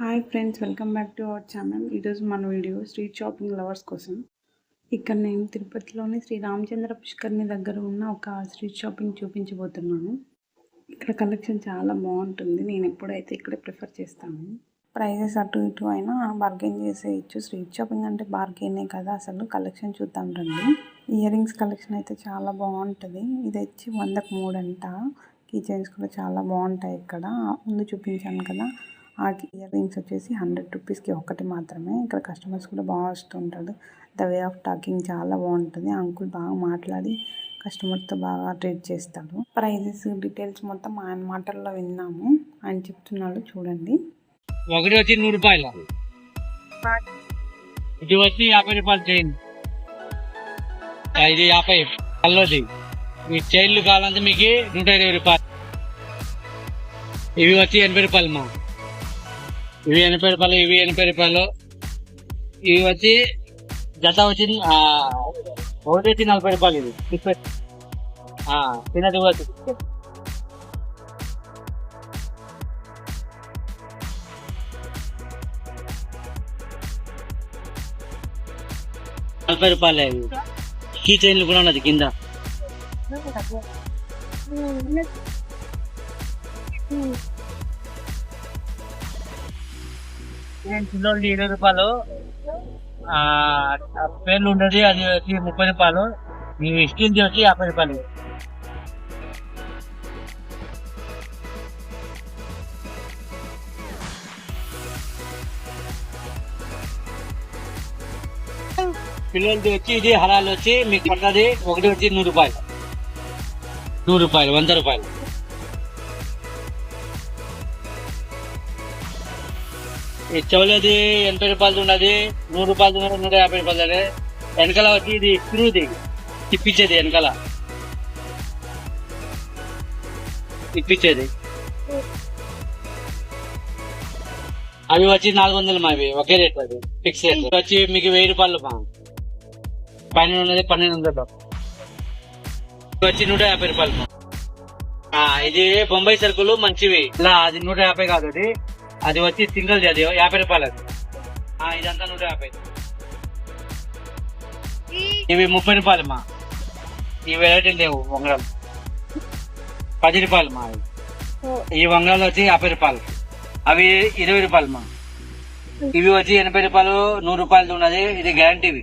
Hi friends welcome back to our channel. ఈరోజు మన video street shopping lovers కోసం. ఇక్కడ నేను తిరుపతిలోని శ్రీ రామచంద్ర పుష్కర్ని దగ్గర ఉన్న ఒక స్ట్రీట్ షాపింగ్ చూపించబోతున్నాను. ఇక్కడ కలెక్షన్ చాలా బాగుంటుంది. నేను ఎప్పుడైతే ఇక్కడ ప్రిఫర్ చేస్తాను. ప్రైజెస్ అటు ఇటు అయినా బార్గెన్ చేసేయచ్చు. స్ట్రీట్ షాపింగ్ అంటే బార్గెనే కదా. అసలు కలెక్షన్ చూద్దాం రండి. ఇయర్ రింగ్స్ కలెక్షన్ అయితే చాలా బాగుంటుంది. ఇది వచ్చి వందకు మూడంట. అంట కీ చైన్స్ కూడా చాలా బాగుంటాయి ఇక్కడ. ముందు చూపించాను కదా. ఆ ఇయర్ రింగ్స్ వచ్చేసి హండ్రెడ్ రూపీస్కి ఒకటి మాత్రమే. ఇక్కడ కస్టమర్స్ కూడా బాగా వస్తుంటాడు ద వే ఆఫ్ టాకింగ్ చాలా బాగుంటుంది. అంకుల్ బాగా మాట్లాడి కస్టమర్తో బాగా ట్రీట్ చేస్తాడు. ప్రైజెస్ డీటెయిల్స్ మొత్తం ఆయన మాటల్లో విన్నాము. ఆయన చెప్తున్నాడు చూడండి. ఒకటి వచ్చి నూరు రూపాయలు. ఇది వచ్చి యాభై రూపాయలు చైన్. ఇది యాభై. కల్లోది మీ చైన్లు కావాలంటే మీకు నూట ఇరవై రూపాయలు. ఇవి వచ్చి ఎనభై రూపాయలు మా ఇవి ఎనభై రూపాయలు ఇవి ఎనభై రూపాయలు ఇవి వచ్చి జత వచ్చి ఆ, ఒకటి వచ్చి నలభై రూపాయలు ఇది. బిస్కెట్. ఆ, వచ్చి నలభై రూపాయలు ఇవి కీ చైన్లు కూడా ఉన్నది కింద. కిలోలు ఇరవై రూపాయలు పేర్లు ఉండేది అది వచ్చి ముప్పై రూపాయలు మీ స్టీల్ వచ్చి యాభై రూపాయలు పిల్లలది వచ్చి ఇది హరాలు వచ్చి మీకు పడుతుంది ఒకటి వచ్చి నూరు రూపాయలు. నూరు రూపాయలు వంద రూపాయలు. చెవులది ఎనభై రూపాయలు ఉన్నది నూరు రూపాయలు ఉన్నది నూట యాభై రూపాయలు వెనకాల వచ్చి ఇది స్క్రూది తిప్పించేది వెనకాల. తిప్పించేది అవి వచ్చి నాలుగు వందలు మావి ఒకే రేట్ అది ఫిక్స్ రేట్. వచ్చి మీకు వెయ్యి రూపాయలు మా. పైన ఉన్నది పన్నెండు వందలు వచ్చి నూట యాభై రూపాయలు ఇది బొంబాయి సరుకులు మంచివి. ఇలా అది నూట యాభై కాదు అది. అది వచ్చి సింగిల్ అది యాభై రూపాయలు అది ఇదంతా నూట యాభై. ఇవి ముప్పై రూపాయలు మా ఈ వెరైటీ లేవు వంగడాలు పది రూపాయలు మా ఈ వంగడాలు వచ్చి యాభై రూపాయలు. అవి ఇరవై రూపాయలు మా ఇవి వచ్చి ఎనభై రూపాయలు నూరు రూపాయలు ఉన్నది ఇది గ్యారంటీవి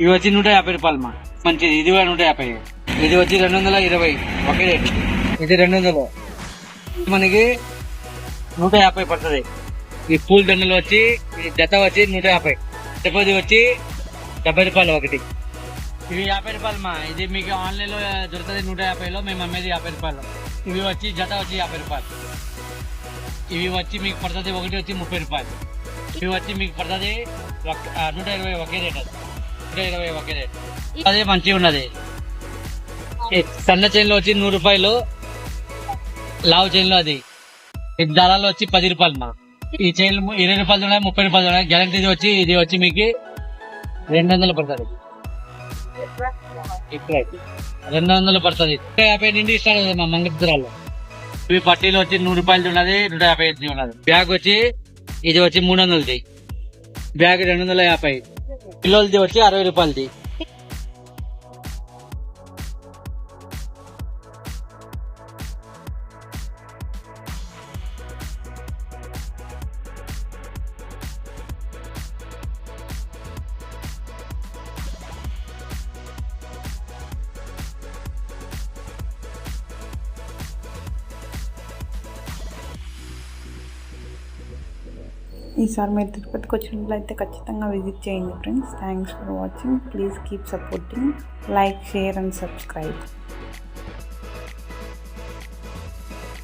ఇవి. వచ్చి నూట యాభై రూపాయలు మా మంచిది ఇది కూడా నూట యాభై. ఇది వచ్చి రెండు వందల ఇరవై ఒకే రేట్ ఇది రెండు వందలు. మనకి నూట యాభై పడుతుంది. ఈ పూల దండలు వచ్చి ఈ జత వచ్చి నూట యాభై. డిపోది వచ్చి డెబ్బై రూపాయలు ఒకటి. ఇవి యాభై రూపాయలు మా. ఇది మీకు ఆన్లైన్లో దొరుకుతుంది నూట యాభైలో మేము అమ్మేది యాభై రూపాయలు. ఇవి వచ్చి జత వచ్చి యాభై రూపాయలు. ఇవి వచ్చి మీకు పడుతుంది ఒకటి వచ్చి ముప్పై రూపాయలు. ఇవి వచ్చి మీకు పడుతుంది ఒక- నూట ఇరవై ఒకే రేట్. అది నూట ఇరవై ఒకే రేట్. అదే మంచిగా ఉన్నది. సన్న చైన్లో వచ్చి నూరు రూపాయలు లావు చైన్లో అది. ఈ వచ్చి పది రూపాయలు మా. ఈ చైన్లు ఇరవై రూపాయలు ఉన్నాయి ముప్పై రూపాయలు ఉన్నాయి గ్యారంటీ వచ్చి ఇది వచ్చి మీకు రెండు వందలు పడుతుంది. ఇక్కడ. రెండు వందలు పడుతుంది. నూట యాభై నుండి ఇస్తాడు మా మంగళసూత్రాలు ఇవి పట్టీలు వచ్చి నూరు రూపాయలు ఉన్నది నూట యాభై ఐదు ఉన్నది బ్యాగ్ వచ్చి ఇది వచ్చి మూడు వందలది బ్యాగ్ రెండు వందల యాభై. పిల్లలది వచ్చి అరవై రూపాయలది. ఈసారి మీరు తిరుపతికి వచ్చినట్లయితే ఖచ్చితంగా విజిట్ చేయండి friends. Thanks for watching please keep supporting like share and subscribe